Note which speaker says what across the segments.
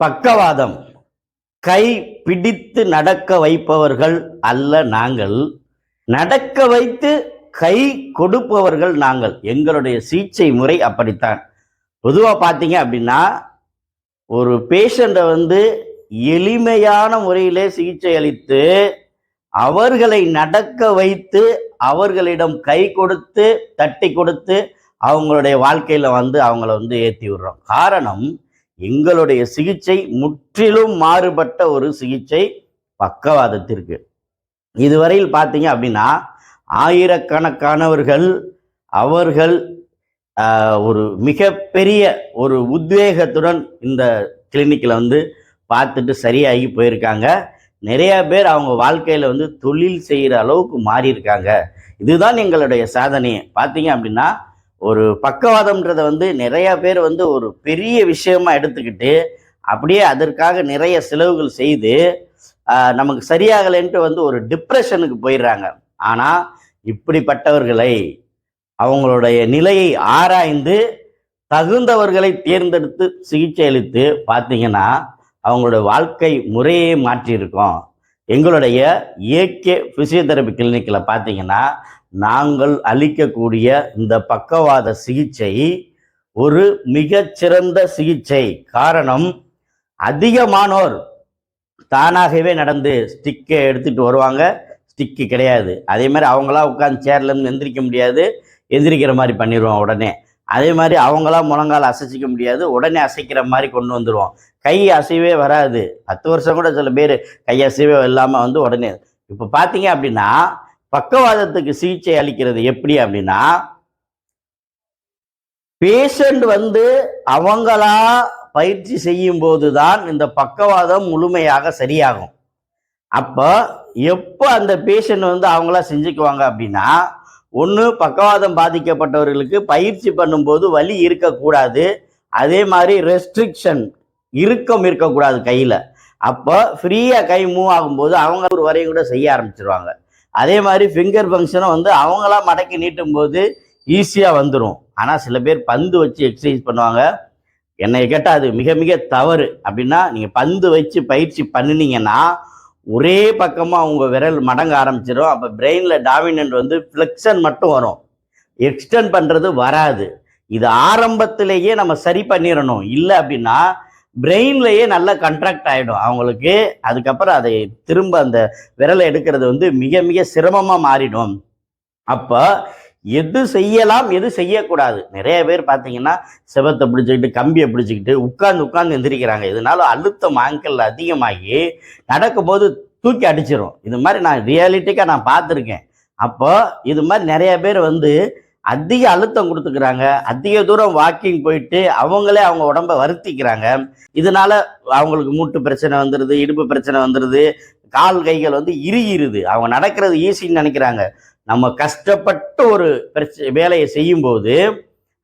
Speaker 1: பக்கவாதம். கை பிடித்து நடக்க வைப்பவர்கள் அல்ல நாங்கள். நடக்க வைத்து கை கொடுப்பவர்கள் நாங்கள். எங்களுடைய சிகிச்சை முறை அப்படித்தான். பொதுவாக பார்த்தீங்க அப்படின்னா ஒரு பேஷண்ட்டை வந்து எளிமையான முறையிலே சிகிச்சை அளித்து அவர்களை நடக்க வைத்து அவர்களிடம் கை கொடுத்து தட்டி கொடுத்து அவங்களுடைய வாழ்க்கையில் வந்து அவங்கள வந்து ஏற்றி விடுறோம். காரணம் எங்களுடைய சிகிச்சை முற்றிலும் மாறுபட்ட ஒரு சிகிச்சை பக்கவாதத்திற்கு. இதுவரையில் பார்த்தீங்க அப்படின்னா ஆயிரக்கணக்கானவர்கள் அவர்கள் ஒரு மிகப்பெரிய ஒரு உத்வேகத்துடன் இந்த கிளினிக்கில் வந்து பார்த்துட்டு சரியாகி போயிருக்காங்க. நிறைய பேர் அவங்க வாழ்க்கையில் வந்து தொழில் செய்கிற அளவுக்கு மாறியிருக்காங்க. இதுதான் எங்களுடைய சாதனையே. பார்த்தீங்க அப்படின்னா ஒரு பக்கவாதம்ன்றதை வந்து நிறைய பேர் வந்து ஒரு பெரிய விஷயமா எடுத்துக்கிட்டு அப்படியே அதற்காக நிறைய செலவுகள் செய்து நமக்கு சரியாகலைன்ட்டு வந்து ஒரு டிப்ரெஷனுக்கு போயிடுறாங்க. ஆனால் இப்படிப்பட்டவர்களை அவங்களுடைய நிலையை ஆராய்ந்து தகுந்தவர்களை தேர்ந்தெடுத்து சிகிச்சை அளித்து பார்த்தீங்கன்னா அவங்களோட வாழ்க்கை முறையே மாற்றியிருக்கோம். எங்களுடைய ஏகே ஃபிசியோதெரபி கிளினிக்கில் பார்த்தீங்கன்னா நாங்கள் அளிக்கக்கூடிய இந்த பக்கவாத சிகிச்சை ஒரு மிகச்சிறந்த சிகிச்சை. காரணம் அதிகமானோர் தானாகவே நடந்து ஸ்டிக்கை எடுத்துட்டு வருவாங்க. ஸ்டிக்கு கிடையாது. அதே மாதிரி அவங்களா உட்காந்து சேர்லேருந்து எந்திரிக்க முடியாது. எந்திரிக்கிற மாதிரி பண்ணிடுவோம் உடனே. அதே மாதிரி அவங்களா முழங்கால் அசைச்சிக்க முடியாது. உடனே அசைக்கிற மாதிரி கொண்டு வந்துடுவோம் கை அசைவே வராது. பத்து வருஷம் கூட சில பேர் கை அசைவே இல்லாமல் வந்து உடனே. இப்போ பார்த்தீங்க அப்படின்னா பக்கவாதத்துக்கு சிகிச்சை அளிக்கிறது எப்படி அப்படின்னா பேஷண்ட் வந்து அவங்களா பயிற்சி செய்யும் போது தான் இந்த பக்கவாதம் முழுமையாக சரியாகும். அப்போ எப்போ அந்த பேஷண்ட் வந்து அவங்களா செஞ்சுக்குவாங்க அப்படின்னா ஒன்று பக்கவாதம் பாதிக்கப்பட்டவர்களுக்கு பயிற்சி பண்ணும்போது வலி இருக்கக்கூடாது. அதே மாதிரி ரெஸ்ட்ரிக்ஷன் இறுக்கம் இருக்கக்கூடாது கையில். அப்போ ஃப்ரீயாக கை மூவ் ஆகும்போது அவங்க ஒரு வரையும் கூட செய்ய ஆரம்பிச்சிருவாங்க. அதே மாதிரி ஃபிங்கர் ஃபங்க்ஷனும் வந்து அவங்களா மடக்கி நீட்டும் போது ஈஸியாக வந்துடும் ஆனால் சில பேர் பந்து வச்சு எக்ஸசைஸ் பண்ணுவாங்க. என்னை கேட்டால் அது மிக மிக தவறு. அப்படின்னா நீங்கள் பந்து வச்சு பயிற்சி பண்ணினீங்கன்னா ஒரே பக்கமாக உங்கள் விரல் மடங்க ஆரம்பிச்சிடும் அப்போ பிரெயினில் டாமினன்ட் வந்து ஃப்ளெக்ஷன் மட்டும் வரும். எக்ஸ்டெண்ட் பண்ணுறது வராது. இது ஆரம்பத்திலேயே நம்ம சரி பண்ணிடணும் இல்லை அப்படின்னா பிரெயின்லேயே நல்லா கண்ட்ராக்ட் ஆகிடும் அவங்களுக்கு அதுக்கப்புறம் அதை திரும்ப அந்த விரலை எடுக்கிறது வந்து மிக மிக சிரமமாக மாறிடும். அப்போ எது செய்யலாம் எது செய்யக்கூடாது? நிறைய பேர் பார்த்தீங்கன்னா செவத்தை பிடிச்சிக்கிட்டு கம்பியை பிடிச்சிக்கிட்டு உட்காந்து உட்காந்து எந்திரிக்கிறாங்க. இதனால அழுத்தம் ஆங்கிள் அதிகமாகி நடக்கும்போது தூக்கி அடிச்சிடும் இது மாதிரி நான் ரியாலிட்டிக்காக நான் பார்த்துருக்கேன். அப்போ இது மாதிரி நிறைய பேர் வந்து அதிக அழுத்தம் கொடுத்துக்கிறாங்க. அதிக தூரம் வாக்கிங் போயிட்டு அவங்களே அவங்க உடம்ப வருத்திக்கிறாங்க. இதனால அவங்களுக்கு மூட்டு பிரச்சனை வந்துடுது இடுப்பு பிரச்சனை வந்துடுது கால் கைகள் வந்து இறுகிருது. அவங்க நடக்கிறது ஈஸின்னு நினைக்கிறாங்க. நம்ம கஷ்டப்பட்டு ஒரு பிரச்ச வேலையை செய்யும்போது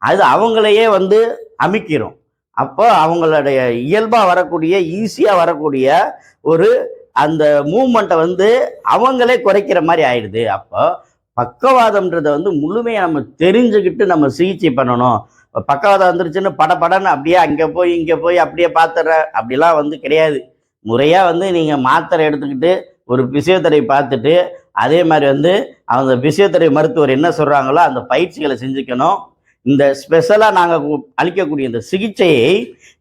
Speaker 1: அது அவங்களையே வந்து அமைக்கிறோம் அப்போ அவங்களுடைய இயல்பாக வரக்கூடிய ஈஸியாக வரக்கூடிய ஒரு அந்த மூமெண்ட்டை வந்து அவங்களே குறைக்கிற மாதிரி ஆயிடுது. அப்போ பக்கவாதம்ன்றதை வந்து முழுமையாக நம்ம தெரிஞ்சுக்கிட்டு நம்ம சிகிச்சை பண்ணணும். பக்கவாதம் வந்துருச்சுன்னு படபடன்னு அப்படியே அங்கே போய் இங்கே போய் அப்படியே பார்த்துட்ற அப்படிலாம் வந்து கிடையாது. முறையாக வந்து நீங்கள் மாத்திரை எடுத்துக்கிட்டு ஒரு பிசியோதெரபி பார்த்துட்டு அதே மாதிரி வந்து அந்த பிசியோதெரபி மருத்துவர் என்ன சொல்கிறாங்களோ அந்த பயிற்சிகளை செஞ்சுக்கணும். இந்த ஸ்பெஷலாக நாங்கள் அளிக்கக்கூடிய இந்த சிகிச்சையை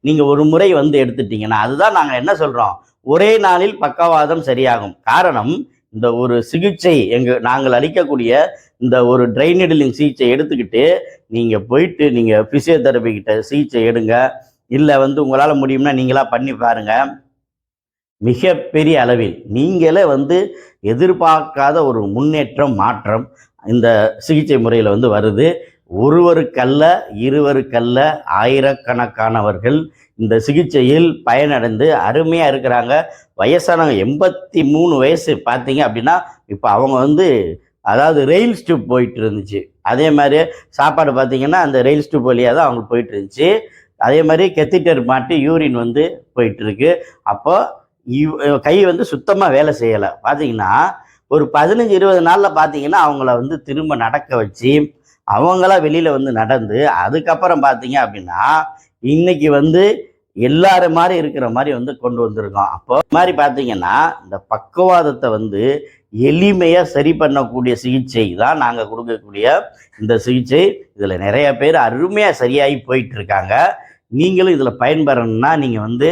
Speaker 1: நீங்கள் ஒரு முறை வந்து எடுத்துட்டீங்கன்னா அதுதான் நாங்கள் என்ன சொல்கிறோம் ஒரே நாளில் பக்கவாதம் சரியாகும். காரணம் இந்த ஒரு சிகிச்சை எங்க நாங்கள் அளிக்கக்கூடிய இந்த ஒரு ட்ரைனிடலிங் சிகிச்சை எடுத்துக்கிட்டு நீங்கள் போயிட்டு நீங்கள் பிசியோதெரபி கிட்ட சிகிச்சை எடுங்க. இல்லை வந்து உங்களால் முடியும்னா நீங்களா பண்ணி பாருங்க. மிகப்பெரிய அளவில் நீங்களே வந்து எதிர்பார்க்காத ஒரு முன்னேற்றம் மாற்றம் இந்த சிகிச்சை முறையில் வந்து வருது. ஒருவருக்கல்ல இருவருக்கல்ல ஆயிரக்கணக்கானவர்கள் இந்த சிகிச்சையில் பயனடைந்து அருமையாக இருக்கிறாங்க. வயசானவங்க எண்பத்தி மூணு வயசு பார்த்தீங்க அப்படின்னா இப்போ அவங்க வந்து அதாவது ரயில் ஸ்டூப் போயிட்டு இருந்துச்சு அதே மாதிரி சாப்பாடு பார்த்தீங்கன்னா அந்த ரயில் ஸ்டூப் வழியாக தான் அவங்களுக்கு போயிட்டு இருந்துச்சு அதே மாதிரி கெத்திட்டர் மாட்டி யூரின் வந்து போயிட்டு இருக்கு அப்போ இவ் கை வந்து சுத்தமாக வேலை செய்யலை. பார்த்தீங்கன்னா ஒரு பதினஞ்சு இருபது நாளில் பார்த்தீங்கன்னா அவங்கள வந்து திரும்ப நடக்க வச்சு அவங்களாம் வெளியில் வந்து நடந்து அதுக்கப்புறம் பார்த்தீங்க அப்படின்னா இன்னைக்கு வந்து எல்லாரு மாதிரி இருக்கிற மாதிரி வந்து கொண்டு வந்திருக்கோம். அப்போ மாதிரி பார்த்தீங்கன்னா இந்த பக்கவாதத்தை வந்து எளிமையாக சரி பண்ணக்கூடிய சிகிச்சை தான் நாங்கள் கொடுக்கக்கூடிய இந்த சிகிச்சை. இதில் நிறைய பேர் அருமையாக சரியாகி போயிட்டு இருக்காங்க நீங்களும் இதில் பயன்பெறணும்னா நீங்கள் வந்து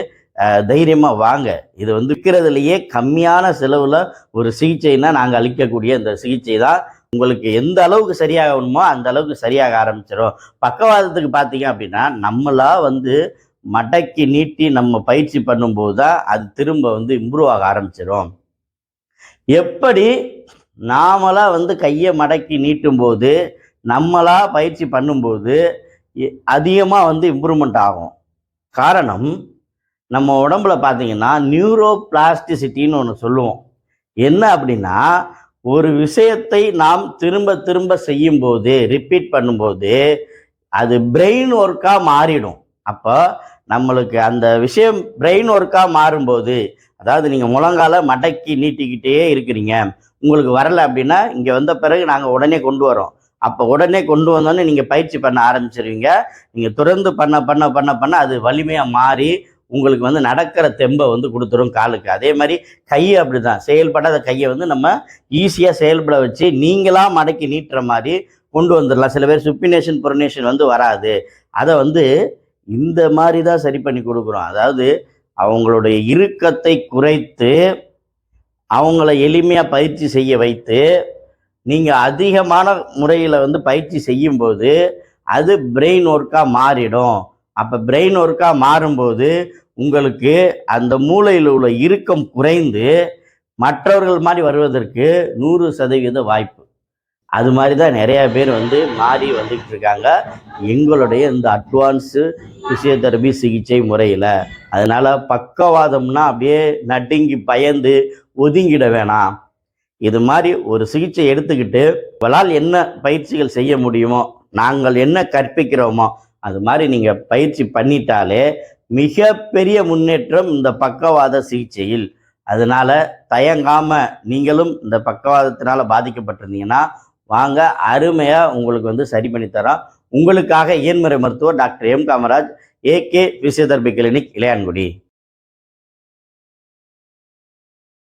Speaker 1: தைரியமாக வாங்க. இது வந்து விற்கிறதுலையே கம்மியான செலவில் ஒரு சிகிச்சைனா நாங்கள் அளிக்கக்கூடிய இந்த சிகிச்சை தான் உங்களுக்கு எந்த அளவுக்கு சரியாகணுமோ அந்த அளவுக்கு சரியாக ஆரம்பிச்சிடும் பக்கவாதத்துக்கு பார்த்தீங்க அப்படின்னா நம்மளா வந்து மடக்கி நீட்டி நம்ம பயிற்சி பண்ணும்போது தான் அது திரும்ப வந்து இம்ப்ரூவ் ஆக ஆரம்பிச்சிடும் எப்படி நாமளா வந்து கையை மடக்கி நீட்டும் போது நம்மளா பயிற்சி பண்ணும்போது அதிகமாக வந்து இம்ப்ரூவ்மெண்ட் ஆகும். காரணம் நம்ம உடம்புல பார்த்தீங்கன்னா நியூரோ பிளாஸ்டிசிட்டின்னு ஒன்று சொல்லுவோம். என்ன அப்படின்னா ஒரு விஷயத்தை நாம் திரும்ப திரும்ப செய்யும்போது ரிப்பீட் பண்ணும்போது அது பிரெயின் ஒர்க்காக மாறிடும். அப்போ நம்மளுக்கு அந்த விஷயம் பிரெயின் ஒர்க்காக மாறும்போது அதாவது நீங்கள் முழங்கால மடக்கி நீட்டிக்கிட்டே இருக்கிறீங்க. உங்களுக்கு வரல அப்படின்னா இங்கே வந்த பிறகு நாங்கள் உடனே கொண்டு வரோம். அப்போ உடனே கொண்டு வந்தோன்னே நீங்கள் பயிற்சி பண்ண ஆரம்பிச்சிருவீங்க. நீங்கள் தொடர்ந்து பண்ண பண்ண பண்ண பண்ண அது வலிமையாக மாறி உங்களுக்கு வந்து நடக்கிற தெம்பை வந்து கொடுத்துரும் காலுக்கு. அதே மாதிரி கையை அப்படி தான் செயல்படாத கையை வந்து நம்ம ஈஸியாக செயல்பட வச்சு நீங்களாக மடக்கி நீட்டுற மாதிரி கொண்டு வந்துடலாம். சில பேர் சுப்பினேஷன் புரனேஷன் வந்து வராது. அதை வந்து இந்த மாதிரி தான் சரி பண்ணி கொடுக்குறோம். அதாவது அவங்களுடைய இறுக்கத்தை குறைத்து அவங்கள எளிமையாக பயிற்சி செய்ய வைத்து நீங்கள் அதிகமான முறையில் வந்து பயிற்சி செய்யும்போது அது பிரெயின் ஒர்க்காக மாறிடும். அப்போ பிரெயின் ஒர்க்காக மாறும்போது உங்களுக்கு அந்த மூளையில் உள்ள இறுக்கம் குறைந்து மற்றவர்கள் மாதிரி வருவதற்கு நூறு சதவீத வாய்ப்பு. அது மாதிரி தான் நிறையா பேர் வந்து மாறி வந்துக்கிட்டு இருக்காங்க. எங்களுடைய இந்த அட்வான்ஸு ஃபிசியோதெரபி சிகிச்சை முறையில். அதனால் பக்கவாதம்னா அப்படியே நடுங்கி பயந்து ஒதுங்கிட வேணாம். இது மாதிரி ஒரு சிகிச்சை எடுத்துக்கிட்டு உங்களால் என்ன பயிற்சிகள் செய்ய முடியுமோ நாங்கள் என்ன கற்பிக்கிறோமோ அது மாதிரி நீங்கள் பயிற்சி பண்ணிட்டாலே மிகப்பெரிய முன்னேற்றம் இந்த பக்கவாத சிகிச்சையில். அதனால தயங்காம நீங்களும் இந்த பக்கவாதத்தினால பாதிக்கப்பட்டிருந்தீங்கன்னா வாங்க அருமையாக உங்களுக்கு வந்து சரி பண்ணி தரோம். உங்களுக்காக இயன்முறை மருத்துவர் doctor M Kamaraj AK physiotherapy clinic Ilayangudi.